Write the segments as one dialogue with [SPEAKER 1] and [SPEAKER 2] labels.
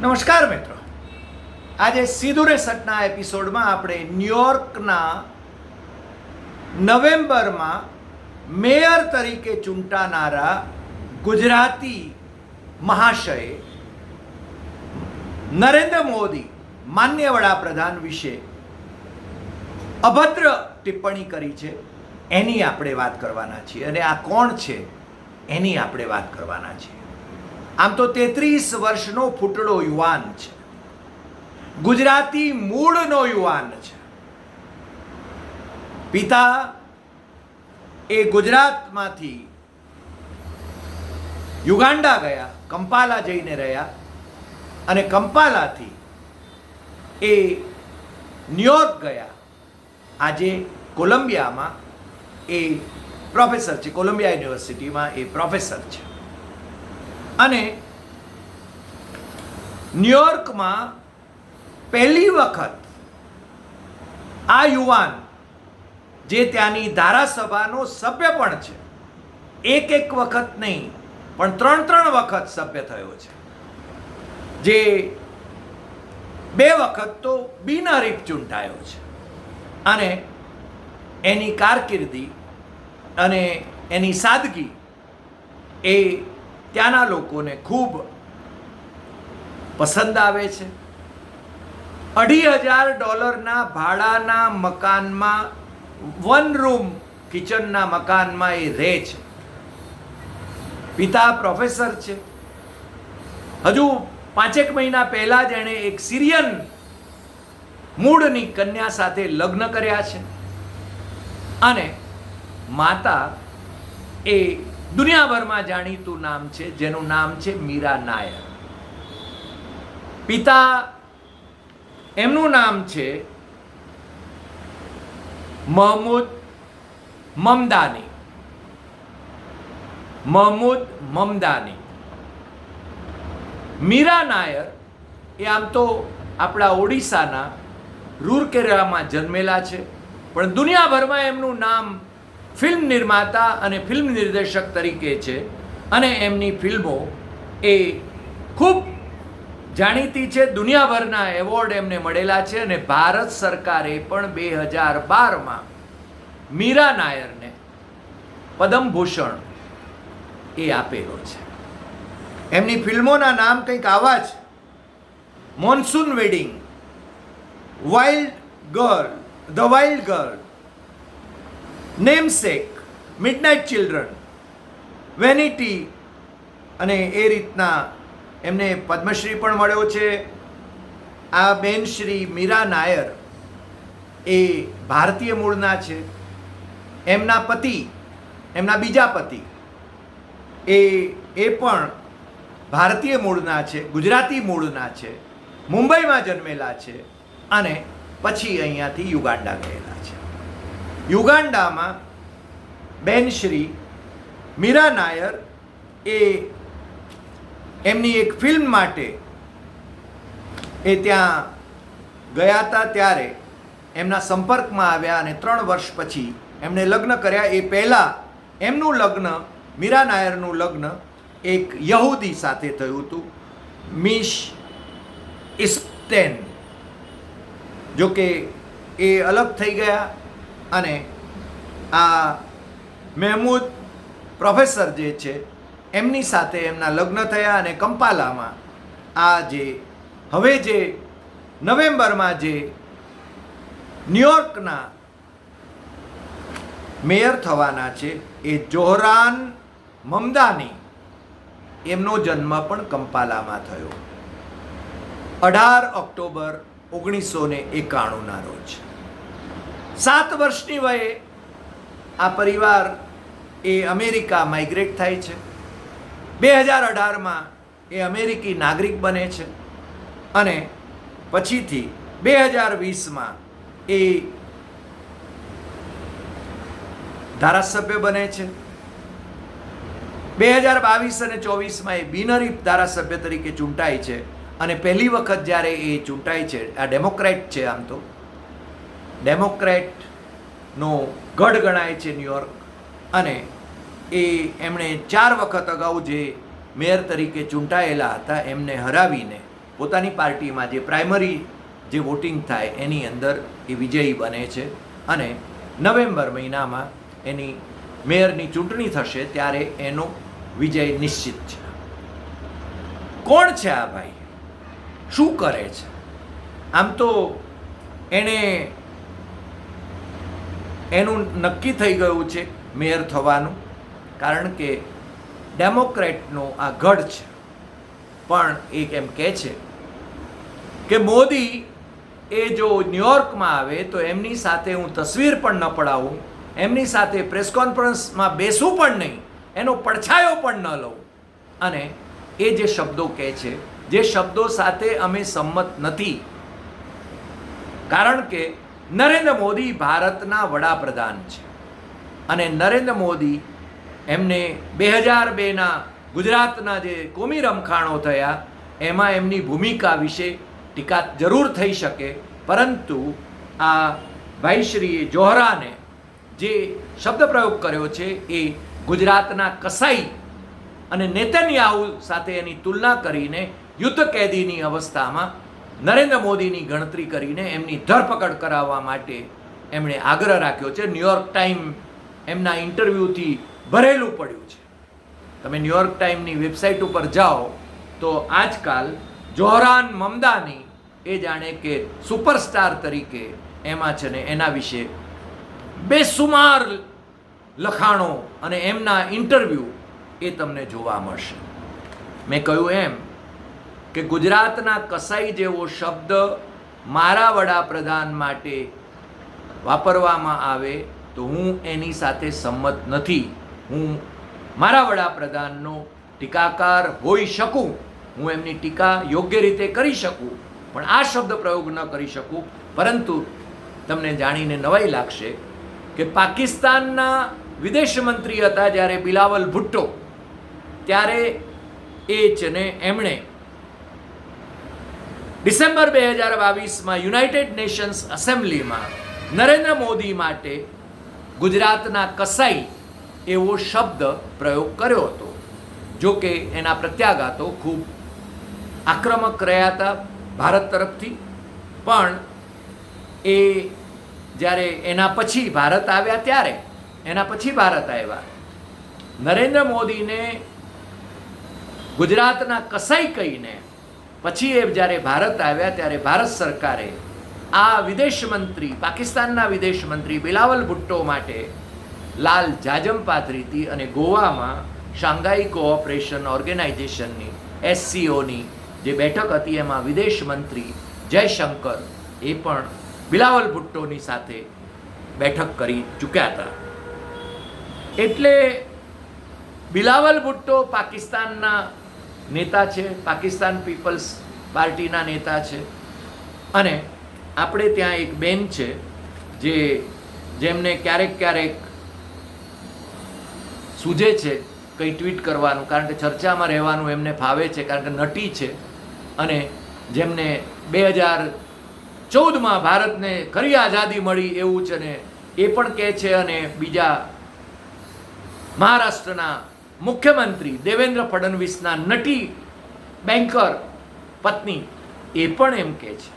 [SPEAKER 1] નમસ્કાર મિત્રો. આજે સીધું સટના એપિસોડમાં આપણે ન્યુયોર્કના નવેમ્બરમાં મેયર તરીકે ચૂંટાનારા ગુજરાતી મહાશય નરેન્દ્ર મોદી માન્ય વડાપ્રધાન વિશે અભદ્ર ટિપ્પણી કરી છે. એની આપણે વાત કરવાના છીએ. અને આ કોણ છે? એની આપણે વાત કરવાના છીએ. આમ તો તેત્રીસ વર્ષનો ફૂટડો યુવાન છે. ગુજરાતી મૂળનો યુવાન છે. પિતા એ ગુજરાતમાંથી યુગાન્ડા ગયા, કંપાલા જઈને રહ્યા અને કંપાલાથી એ ન્યુયોર્ક ગયા. આજે કોલંબિયામાં એ પ્રોફેસર છે, કોલંબિયા યુનિવર્સિટીમાં એ પ્રોફેસર છે. અને ન્યુયોર્કમાં પહેલી વખત આ યુવાન જે ત્યાંની ધારાસભાનો સભ્ય પણ છે, એક એક વખત નહીં, પણ ત્રણ ત્રણ વખત સભ્ય થયો છે. જે બે વખત તો બિનહરીફ ચૂંટાયો છે. અને એની કારકિર્દી અને એની સાદગી એ ત્યાંના લોકોને ખૂબ પસંદ આવે છે. અઢી હજાર ડોલરના ભાડાના મકાનમાં વન રૂમ કિચનના મકાનમાં એ રહે છે. પિતા પ્રોફેસર છે. હજુ પાંચેક મહિના પહેલા જ એણે એક સિરિયન મૂળની કન્યા સાથે લગ્ન કર્યા છે. અને માતા એ દુનિયાભરમાં જાણીતું નામ છે, જેનું નામ છે મીરા નાયર પિતા એમનું નામ છે મહમૂદ મમદાની. મહમૂદ મમદાની. મીરા નાયર એ આમ તો આપણા ઓડિશાના રૂરકેરામાં જન્મેલા છે, પણ દુનિયાભરમાં એમનું નામ ફિલ્મ નિર્માતા અને ફિલ્મ નિર્દેશક તરીકે છે અને એમની ફિલ્મો એ ખૂબ જાણીતી છે. દુનિયાભરના એવોર્ડ એમને મળેલા છે અને ભારત સરકારે પણ બે હજાર બારમાં મીરા નાયરને પદ્મભૂષણ એ આપેલો છે. એમની ફિલ્મોના નામ કંઈક આવા જ. Monsoon wedding, wild girl, the wild girl namesake midnight children vanity અને એ રીતના એમને પદ્મશ્રી પણ મળ્યો છે. આ બેન શ્રી મીરા નાયર એ ભારતીય મૂળના છે. એમના પતિ, એમના બીજા પતિ એ એ પણ ભારતીય મૂળના છે, ગુજરાતી મૂળના છે. મુંબઈમાં જન્મેલા છે અને પછી અહીંયાથી યુગાન્ડા ગયેલા છે. યુગાન્ડામાં બેનશ્રી મીરા નાયર એ એમની એક ફિલ્મ માટે એ ત્યાં ગયા હતા ત્યારે એમના સંપર્કમાં આવ્યા અને ત્રણ વર્ષ પછી એમને લગ્ન કર્યા. એ પહેલાં એમનું લગ્ન, મીરા નાયરનું લગ્ન એક યહૂદી સાથે થયું હતું. મિશ ઇસ્ટેન જોકે એ અલગ થઈ ગયા. અને આ મહેમૂદ પ્રોફેસર જે છે, એમની સાથે એમના લગ્ન થયા અને કંપાલામાં આ જે, હવે જે નવેમ્બરમાં જે ન્યુયોર્કના મેયર થવાના છે, એ જોહરાન મમદાની, એમનો જન્મ પણ કંપાલામાં થયો. અઢાર ઓક્ટોબર ઓગણીસો ને એકાણુંના રોજ. સાત વર્ષની વયે આ પરિવાર એ અમેરિકા માઇગ્રેટ થાય છે. બે હજાર અઢારમાં એ અમેરિકી નાગરિક બને છે અને પછીથી બે હજાર વીસમાં એ ધારાસભ્ય બને છે. બે હજાર બાવીસ અને ચોવીસમાં એ બિનરી ધારાસભ્ય તરીકે ચૂંટાય છે અને પહેલી વખત જ્યારે એ ચૂંટાય છે, આ ડેમોક્રેટ છે આમ તો. ડેમોક્રેટનો ગઢ ગણાય છે ન્યુયોર્ક અને એ એમણે ચાર વખત અગાઉ જે મેયર તરીકે ચૂંટાયેલા હતા, એમને હરાવીને પોતાની પાર્ટીમાં જે પ્રાઇમરી જે વોટિંગ થાય એની અંદર એ વિજયી બને છે. અને નવેમ્બર મહિનામાં એની મેયરની ચૂંટણી થશે ત્યારે એનો વિજય નિશ્ચિત છે. કોણ છે આ ભાઈ? શું કરે છે? આમ તો એણે એનું નક્કી થઈ ગયું છે મેયર થવાનું, કારણ કે ડેમોક્રેટનો આ ગઢ છે. પણ એ એમ કહે છે કે મોદી એ જો ન્યુયોર્કમાં આવે તો એમની સાથે હું તસવીર પણ ન પડાવું, એમની સાથે પ્રેસ કોન્ફરન્સમાં બેસું પણ નહીં, એનો પડછાયો પણ ન લઉં. અને એ જે શબ્દો કહે છે, જે શબ્દો સાથે અમે સંમત નથી. કારણ કે નરેન્દ્ર મોદી ભારતના વડાપ્રધાન છે. અને નરેન્દ્ર મોદી એમને બે હજાર બેના ગુજરાતના જે કોમી રમખાણો થયા, એમાં એમની ભૂમિકા વિશે ટીકા જરૂર થઈ શકે. પરંતુ આ ભાઈશ્રીએ જોહરાને જે શબ્દ પ્રયોગ કર્યો છે એ ગુજરાતના કસાઈ અને નેતન્યાહુ સાથે એની તુલના કરીને યુદ્ધ કેદીની અવસ્થામાં નરેન્દ્ર મોદીની ગણતરી કરીને એમની ધરપકડ કરાવવા માટે એમણે આગ્રહ રાખ્યો છે. ન્યુયોર્ક ટાઈમ એમના ઇન્ટરવ્યૂથી ભરેલું પડ્યું છે. તમે ન્યુયોર્ક ટાઈમની વેબસાઇટ ઉપર જાઓ તો આજકાલ જોહરાન મમદાની એ જાણે કે સુપરસ્ટાર તરીકે એમાં છે ને એના વિશે બેસુમાર લખાણો અને એમના ઇન્ટરવ્યૂ એ તમને જોવા મળશે. મેં કહ્યું એમ કે ગુજરાતના કસાઈ જેવો શબ્દ મારા વડાપ્રધાન માટે વાપરવામાં આવે તો હું એની સાથે સંમત નથી. હું મારા વડાપ્રધાનનો ટીકાકાર હોઈ શકું. હું એમની ટીકા યોગ્ય રીતે કરી શકું. પણ આ શબ્દ પ્રયોગ ન કરી શકું. પરંતુ તમને જાણીને નવાઈ લાગશે કે પાકિસ્તાનના વિદેશ મંત્રી હતા જ્યારે બિલાવલ ભુટ્ટો, ત્યારે એ જ ને એમણે ડિસેમ્બર બે હજાર બાવીસમાં યુનાઇટેડ નેશન્સ એસેમ્બલીમાં નરેન્દ્ર મોદી માટે ગુજરાતના કસાઈ એવો શબ્દ પ્રયોગ કર્યો હતો. જો કે એના પ્રત્યાઘાતો ખૂબ આક્રમક રહ્યા હતા ભારત તરફથી. પણ એ જ્યારે એના પછી ભારત આવ્યા ત્યારે, એના પછી ભારત આવ્યા, નરેન્દ્ર મોદીને ગુજરાતના કસાઈ કહીને પછી એ જ્યારે ભારત આવ્યા, ત્યારે ભારત સરકારે આ વિદેશ મંત્રી, પાકિસ્તાનના વિદેશ મંત્રી બિલાવલ ભુટ્ટો માટે લાલ જાજમ પાથરીતી અને ગોવામાં શાંઘાઈ કોઓપરેશન ઓર્ગેનાઇઝેશનની, એસસીઓની જે બેઠક હતી, એમાં વિદેશ મંત્રી જયશંકર એ પણ બિલાવલ ભુટ્ટોની સાથે બેઠક કરી ચૂક્યા હતા. એટલે બિલાવલ ભુટ્ટો પાકિસ્તાનના નેતા છે, પાકિસ્તાન પીપલ્સ પાર્ટીના નેતા છે. અને આપણે ત્યાં એક બેન છે, જે જેમને ક્યારેક ક્યારેક સૂઝે છે કંઈ ટ્વીટ કરવાનું, કારણ કે ચર્ચામાં રહેવાનું એમને ફાવે છે, કારણ કે નટી છે. અને જેમને બે હજાર ચૌદમાં ભારતને ખરી આઝાદી મળી એવું છે ને એ પણ કહે છે અને બીજા મહારાષ્ટ્રના મુખ્યમંત્રી દેવેન્દ્ર ફડણવીસના નટી બેન્કર પત્ની એ પણ એમ કહે છે.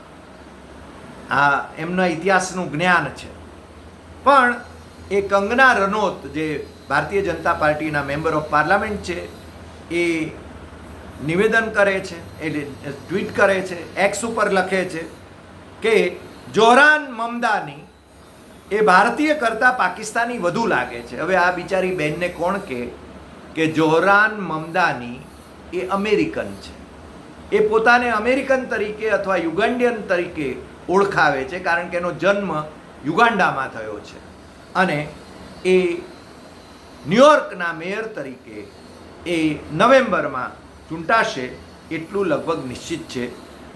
[SPEAKER 1] આ એમના ઇતિહાસનું જ્ઞાન છે. પણ એ કંગના રનોત જે ભારતીય જનતા પાર્ટીના મેમ્બર ઓફ પાર્લામેન્ટ છે, એ નિવેદન કરે છે, એટલે ટ્વીટ કરે છે એક્સ ઉપર લખે છે કે જોરાન મમદાની એ ભારતીય કરતાં પાકિસ્તાની વધુ લાગે છે. હવે આ બિચારી બહેનને કોણ કહે? કે જોહરાન મમદાની એ અમેરિકન છે. એ પોતાને અમેરિકન તરીકે અથવા યુગાન્ડિયન તરીકે ઓળખાવે છે કારણ કે એનો જન્મ યુગાન્ડામાં થયો છે. અને એ ન્યુયોર્કના મેયર તરીકે એ નવેમ્બરમાં ચૂંટાશે એટલું લગભગ નિશ્ચિત છે.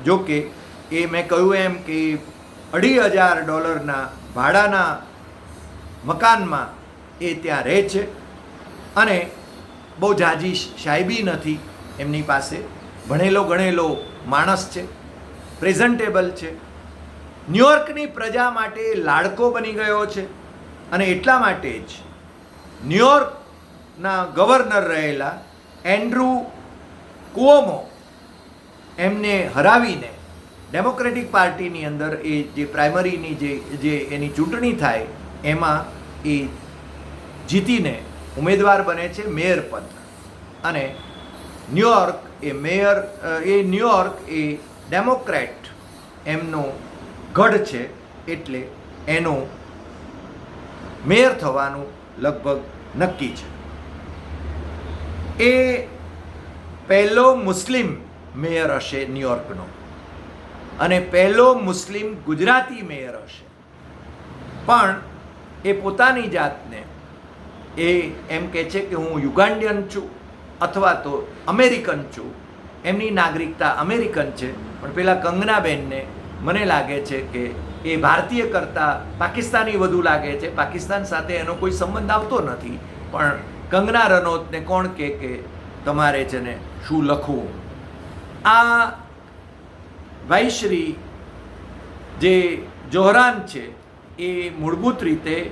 [SPEAKER 1] જો કે એ મેં કહ્યું એમ કે અઢી હજાર ડોલરના ભાડાના મકાનમાં એ ત્યાં રહે છે. અને બહુ જાજી શાયબી નથી. એમની પાસે ભણેલો ગણેલો માણસ છે. પ્રેઝન્ટેબલ છે. ન્યુયોર્કની પ્રજા માટે લાડકો બની ગયો છે. અને એટલા માટે જ ન્યુયોર્કના ગવર્નર રહેલા એન્ડ્રુ કુઓમો એમને હરાવીને ડેમોક્રેટિક પાર્ટીની અંદર એ જે પ્રાઇમરીની જે જે એની ચૂંટણી થાય, એમાં એ જીતીને ઉમેદવાર બને છે મેયર પદ. અને ન્યુયોર્ક એ મેયર એ ન્યુયોર્ક એ ડેમોક્રેટ એમનો ગઢ છે એટલે એનો મેયર થવાનું લગભગ નક્કી છે. એ પહેલો મુસ્લિમ મેયર હશે ન્યુયોર્કનો અને પહેલો મુસ્લિમ ગુજરાતી મેયર હશે. પણ એ પોતાની જાતને એ એમ કહે છે કે હું યુગાન્ડિયન છું અથવા તો અમેરિકન છું. એમની નાગરિકતા અમેરિકન છે. પણ પેલા કંગનાબેનને મને લાગે છે કે એ ભારતીય કરતાં પાકિસ્તાની વધુ લાગે છે. પાકિસ્તાન સાથે એનો કોઈ સંબંધ આવતો નથી. પણ કંગના રનૌતને કોણ કહે કે તમારે છે ને શું લખવું? આ વૈશ્રી જે જોહરાન છે, એ મૂળભૂત રીતે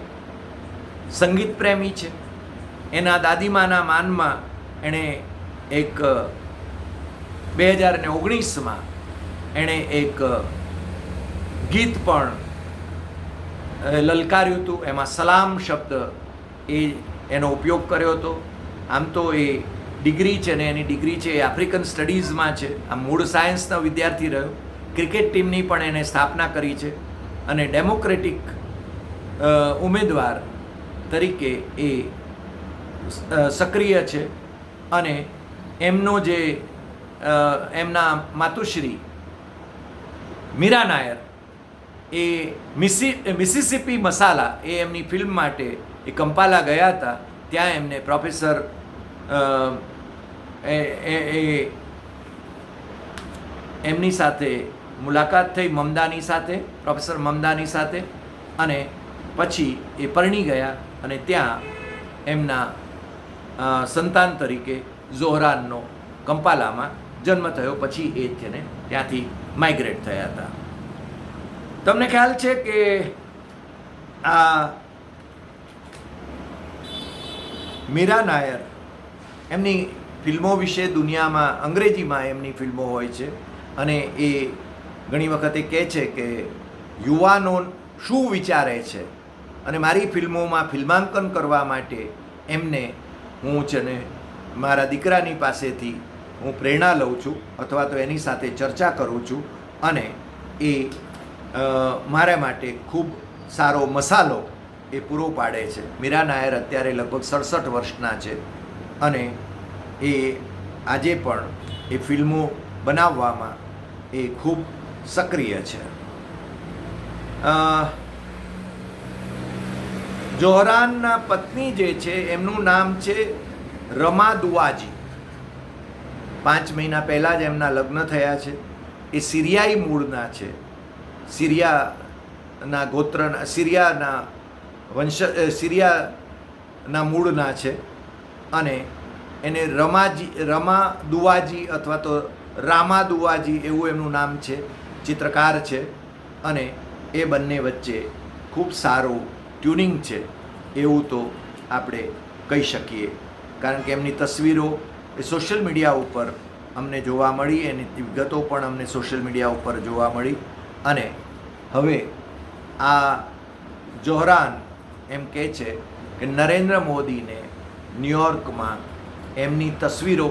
[SPEAKER 1] સંગીત પ્રેમી છે. એના દાદીમાના માનમાં એણે એક બે હજાર ને ઓગણીસમાં એણે એક ગીત પણ લલકાર્યું હતું. એમાં સલામ શબ્દ એ એનો ઉપયોગ કર્યો હતો. આમ તો એ ડિગ્રી છે ને એની ડિગ્રી છે એ આફ્રિકન સ્ટડીઝમાં છે. આ મૂળ સાયન્સનો વિદ્યાર્થી રહ્યો. ક્રિકેટ ટીમની પણ એને સ્થાપના કરી છે. અને ડેમોક્રેટિક ઉમેદવાર તરીકે એ સક્રિય છે અને એમનો જે એમના માતુશ્રી મીરા નાયર એ મિસી મિસિસિપી મસાલા એ એમની ફિલ્મ માટે એ કંપાલા ગયા હતા. ત્યાં એમને પ્રોફેસર એ એમની સાથે મુલાકાત થઈ મમદાની સાથે, પ્રોફેસર મમદાની સાથે અને પછી એ પરણી ગયા. અને ત્યાં એમના સંતાન તરીકે ઝોહરાનનો કંપાલામાં જન્મ થયો. પછી એ છે ત્યાંથી માઇગ્રેટ થયા હતા. તમને ખ્યાલ છે કે આ મીરા નાયર એમની ફિલ્મો વિશે દુનિયામાં, અંગ્રેજીમાં એમની ફિલ્મો હોય છે. અને એ ઘણી વખતે કહે છે કે યુવાનો શું વિચારે છે? અને મારી ફિલ્મોમાં ફિલ્માંકન કરવા માટે એમને હું છે ને મારા દીકરાની પાસેથી હું પ્રેરણા લઉં છું અથવા તો એની સાથે ચર્ચા કરું છું અને એ મારા માટે ખૂબ સારો મસાલો એ પૂરો પાડે છે. મીરા નાયર અત્યારે લગભગ સડસઠ વર્ષના છે અને એ આજે પણ એ ફિલ્મો બનાવવામાં એ ખૂબ સક્રિય છે. જોહરાનના પત્ની જે છે, એમનું નામ છે રમા દુઆજી પાંચ મહિના પહેલાં જ એમના લગ્ન થયા છે. એ સિરિયાઈ મૂળના છે. સિરિયાના ગોત્રના, સિરિયાના વંશ સિરિયાના મૂળના છે. અને એને રમાજી રમા દુવાજી અથવા તો રામા દુવાજી એવું એમનું નામ છે. ચિત્રકાર છે. અને એ બંને વચ્ચે ખૂબ સારું ટ્યુનિંગ છે, એવું તો આપણે કહી શકીએ. કારણ કે એમની તસવીરો એ સોશિયલ મીડિયા ઉપર અમને જોવા મળી, એની વિગતો પણ અમને સોશિયલ મીડિયા ઉપર જોવા મળી. અને હવે આ જોહરાન એમ કહે છે કે નરેન્દ્ર મોદીને ન્યુયોર્કમાં એમની તસવીરો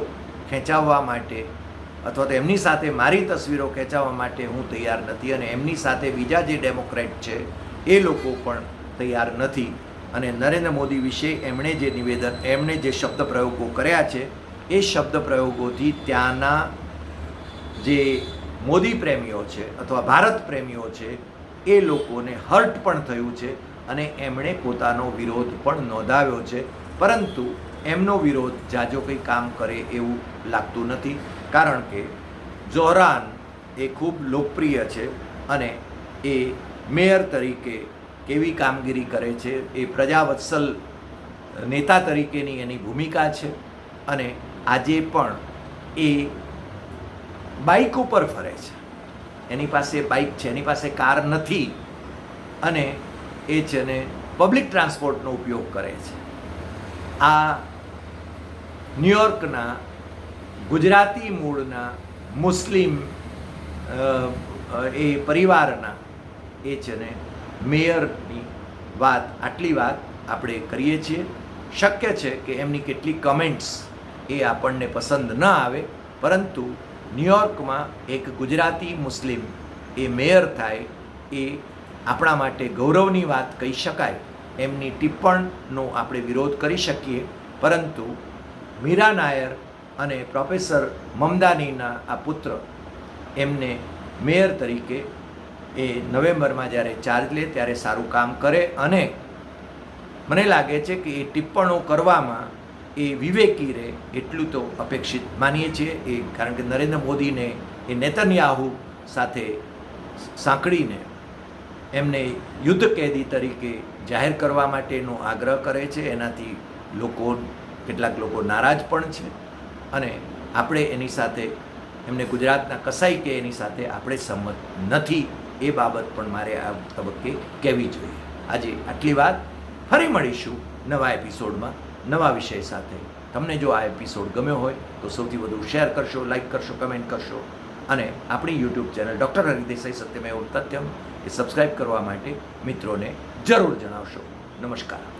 [SPEAKER 1] ખેંચાવવા માટે અથવા તો એમની સાથે મારી તસવીરો ખેંચાવવા માટે હું તૈયાર નથી અને એમની સાથે બીજા જે ડેમોક્રેટ છે, એ લોકો પણ તૈયાર નથી. અને નરેન્દ્ર મોદી વિશે એમણે જે નિવેદન, એમણે જે શબ્દ પ્રયોગો કર્યા છે, એ શબ્દ પ્રયોગોથી ત્યાંના જે મોદી પ્રેમીઓ છે અથવા ભારત પ્રેમીઓ છે, એ લોકોને હર્ટ પણ થયું છે અને એમણે પોતાનો વિરોધ પણ નોંધાવ્યો છે. પરંતુ એમનો વિરોધ જાજો કંઈ કામ કરે એવું લાગતું નથી, કારણ કે જોહરાન એ ખૂબ લોકપ્રિય છે અને એ મેયર તરીકે કેવી કામગીરી કરે છે, એ પ્રજાવત્સલ નેતા તરીકેની એની ભૂમિકા છે અને આજે પણ એ બાઇક ઉપર ફરે છે. એની પાસે બાઇક છે, એની પાસે કાર નથી અને એ છે ને પબ્લિક ટ્રાન્સપોર્ટનો ઉપયોગ કરે છે. આ ન્યુયોર્કના ગુજરાતી મૂળના મુસ્લિમ એ પરિવારના એ છે ને મેયરની વાત, આટલી વાત આપણે કરીએ છીએ. શક્ય છે કે એમની કેટલી કમેન્ટ્સ એ આપણને પસંદ ન આવે, પરંતુ ન્યુયોર્કમાં એક ગુજરાતી મુસ્લિમ એ મેયર થાય એ આપણા માટે ગૌરવની વાત કહી શકાય. એમની ટિપ્પણનો આપણે વિરોધ કરી શકીએ, પરંતુ મીરા નાયર અને પ્રોફેસર મમદાનીના આ પુત્ર એમને મેયર તરીકે એ નવેમ્બરમાં જ્યારે ચાર્જ લે ત્યારે સારું કામ કરે અને મને લાગે છે કે એ ટિપ્પણો કરવામાં એ વિવેકી રહે એટલું તો અપેક્ષિત માનીએ છીએ. એ કારણ કે નરેન્દ્ર મોદીને, એ નેતન્યાહુ સાથે સાંકળીને એમને યુદ્ધ કેદી તરીકે જાહેર કરવા માટેનો આગ્રહ કરે છે. એનાથી લોકો, કેટલાક લોકો નારાજ પણ છે અને આપણે એની સાથે, એમને ગુજરાતના કસાઈ કે એની સાથે આપણે સંમત નથી. એ બાબત પણ મારે આ તબક્કે કહેવી જોઈએ. આજે આટલી વાત ફરી મળીશું નવા એપિસોડમાં નવા વિષય સાથે. તમને જો આ એપિસોડ ગમ્યો હોય તો સૌથી વધુ શેર કરશો, લાઈક કરશો, કમેન્ટ કરશો અને આપણી YouTube channel doctor Hari Desai Satyamev Tathyam એ સબસ્ક્રાઈબ કરવા માટે મિત્રોને જરૂર જણાવશો. નમસ્કાર.